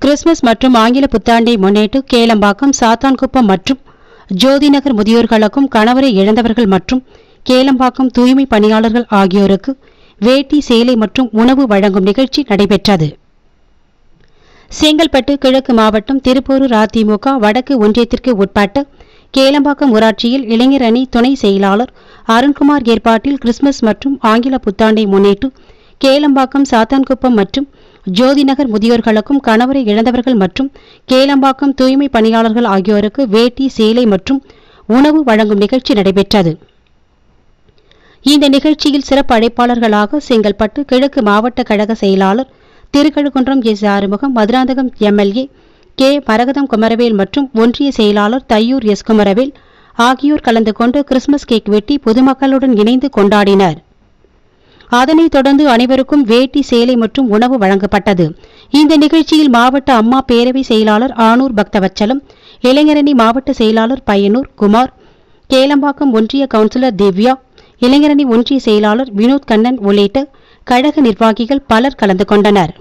Christmas மற்றும் ஆங்கில புத்தாண்டை முன்னிட்டு கேளம்பாக்கம் சாத்தான்குப்பம் மற்றும் ஜோதிநகர் முதியோர்களுக்கும் கணவரை இழந்தவர்கள் மற்றும் கேளம்பாக்கம் தூய்மை பணியாளர்கள் ஆகியோருக்கு வேட்டி சேலை மற்றும் உணவு வழங்கும் நிகழ்ச்சி நடைபெற்றது. செங்கல்பட்டு கிழக்கு மாவட்டம் திருப்பூரூர் அதிமுக வடக்கு ஒன்றியத்திற்கு உட்பட்ட கேளம்பாக்கம் ஊராட்சியில் இளைஞர் அணி துணை செயலாளர் அருண்குமார் ஏற்பாட்டில் கிறிஸ்துமஸ் மற்றும் ஆங்கில புத்தாண்டை முன்னிட்டு கேளம்பாக்கம் சாத்தான்குப்பம் மற்றும் ஜோதிநகர் முதியோர்களுக்கும் கணவரை இழந்தவர்கள் மற்றும் கேளம்பாக்கம் தூய்மை பணியாளர்கள் ஆகியோருக்கு வேட்டி சேலை மற்றும் உணவு வழங்கும் நிகழ்ச்சி நடைபெற்றது. இந்த நிகழ்ச்சியில் சிறப்பு அழைப்பாளர்களாக செங்கல்பட்டு கிழக்கு மாவட்ட கழக செயலாளர் Thirukazhukundram S Arumugam Madurantakam MLA K. Maragatham Kumaravel மற்றும் ஒன்றிய செயலாளர் தையூர் எஸ் குமரவேல் ஆகியோர் கலந்து கொண்டு கிறிஸ்துமஸ் கேக் வெட்டி பொதுமக்களுடன் இணைந்து கொண்டாடினர். அதனைத் தொடர்ந்து அனைவருக்கும் வேட்டி சேலை மற்றும் உணவு வழங்கப்பட்டது. இந்த நிகழ்ச்சியில் மாவட்ட அம்மா பேரவை செயலாளர் ஆனூர் பக்தவச்சலம் இளைஞரணி மாவட்ட செயலாளர் பையனூர் குமார் கேளம்பாக்கம் ஒன்றிய கவுன்சிலர் திவ்யா இளைஞரணி ஒன்றிய செயலாளர் வினோத் கண்ணன் உள்ளிட்ட கழக நிர்வாகிகள் பலர் கலந்து கொண்டனர்.